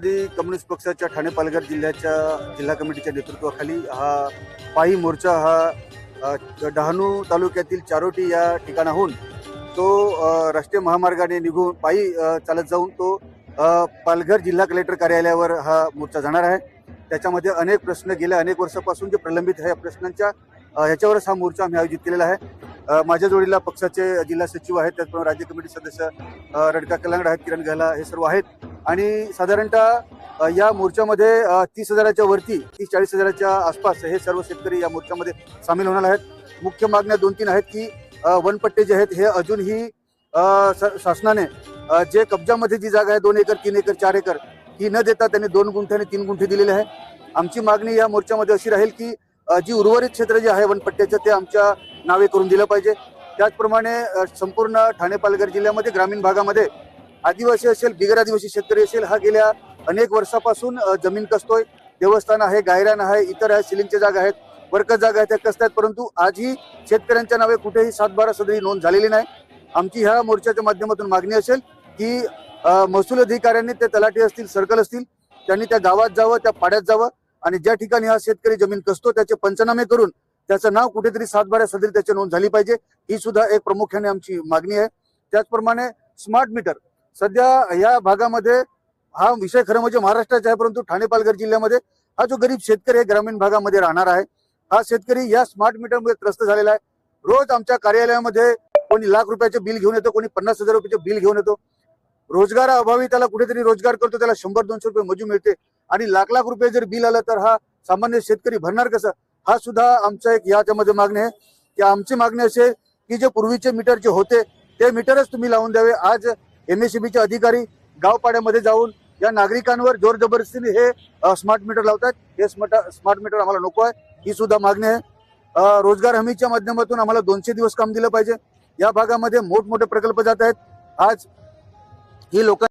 Rashtrawadi communist पक्षाच्या ठाणे पालघर जिल्ह्याच्या जिल्हा कमिटीच्या नेतृत्वाखाली हा पायी मोर्चा हा डहाणू तालुक्यातील चारोटी या ठिकाणाहून तो राष्ट्रीय महामार्गाने निघून पायी चालत जाऊन तो पालघर जिल्हा कलेक्टर कार्यालयावर हा मोर्चा जाणार आहे. त्याच्यामध्ये अनेक प्रश्न गेल्या अनेक वर्षापासून जे प्रलंबित आहे या प्रश्नांच्या ह्याच्यावरच हा मोर्चा आम्ही आयोजित केलेला आहे. माझ्या जोडीला पक्षाचे जिल्हा सचिव आहेत त्याचप्रमाणे राज्य कमिटी सदस्य रडका कलांगड आहेत किरण गहला हे सर्व आहेत. आणि साधारणतः या मोर्चामध्ये तीस हजाराच्या वरती तीस चाळीस हजाराच्या आसपास हे सर्व शेतकरी या मोर्चामध्ये सामील होणार आहेत. मुख्य मागण्या दोन तीन आहेत की वनपट्टे जे आहेत हे अजूनही स- शासनाने जे कब्जामध्ये जी जागा आहे दोन एकर तीन एकर चार एकर ही न देता त्यांनी दोन गुंठे आणि तीन गुंठे दिलेले आहे. आमची मागणी या मोर्चामध्ये अशी राहील की जी उर्वरित क्षेत्र जे आहे वनपट्ट्याचं ते आमच्या नावे करून दिलं पाहिजे. त्याचप्रमाणे संपूर्ण ठाणे पालघर जिल्ह्यामध्ये ग्रामीण भागामध्ये आदिवासी असेल बिगर आदिवासी शेतकरी असेल हा गेल्या अनेक वर्षापासून जमीन कसतोय देवस्थान आहे गायरान आहे इतर आहे सिलिंगच्या जागा आहेत वर्कच जागा आहेत त्या कसत आहेत परंतु आजही शेतकऱ्यांच्या नावे कुठेही सातबारा सदरी नोंद झालेली नाही. आमची ह्या मोर्चाच्या माध्यमातून मागणी असेल की महसूल अधिकाऱ्यांनी ते तलाठी असतील सर्कल असतील त्यांनी त्या गावात जावं त्या पाड्यात जावं आणि ज्या ठिकाणी हा शेतकरी जमीन कसतो त्याचे पंचनामे करून त्याचं नाव कुठेतरी सातबारा सदरी त्याची नोंद झाली पाहिजे ही सुद्धा एक प्रामुख्याने आमची मागणी आहे. त्याचप्रमाणे स्मार्ट मीटर सध्या या भागामध्ये हा विषय खरं म्हणजे महाराष्ट्राचा आहे परंतु ठाणे पालघर जिल्ह्यामध्ये हा जो गरीब शेतकरी आहे ग्रामीण भागामध्ये राहणार आहे हा शेतकरी या स्मार्ट मीटरमध्ये त्रस्त झालेला आहे. रोज आमच्या कार्यालयामध्ये कोणी लाख रुपयाचे बिल घेऊन येतो कोणी पन्नास हजार रुपयाचे बिल घेऊन येतो. रोजगाराअभावी त्याला कुठेतरी रोजगार करतो त्याला शंभर दोनशे रुपये मजूर मिळते. आणि लाख लाख रुपये जर बिल आलं तर हा सामान्य शेतकरी भरणार कसं? हा सुद्धा आमचा एक याच्यामध्ये मागणी आहे. की आमची मागणी असे की जे पूर्वीचे मीटर जे होते ते मीटरच तुम्ही लावून द्यावे. आज एमएससीबीचे अधिकारी गावपाड्यामध्ये जाऊन या नागरिकांवर जोर जबरदस्तीने हे स्मार्ट मीटर लावतात हे स्मार्ट स्मार्ट मीटर आम्हाला नको आहे. ही सुद्धा मागणी आहे. रोजगार हमीच्या माध्यमातून आम्हाला दोनशे दिवस काम दिलं पाहिजे. या भागामध्ये मोठमोठे प्रकल्प जात आहेत. आज ही लोक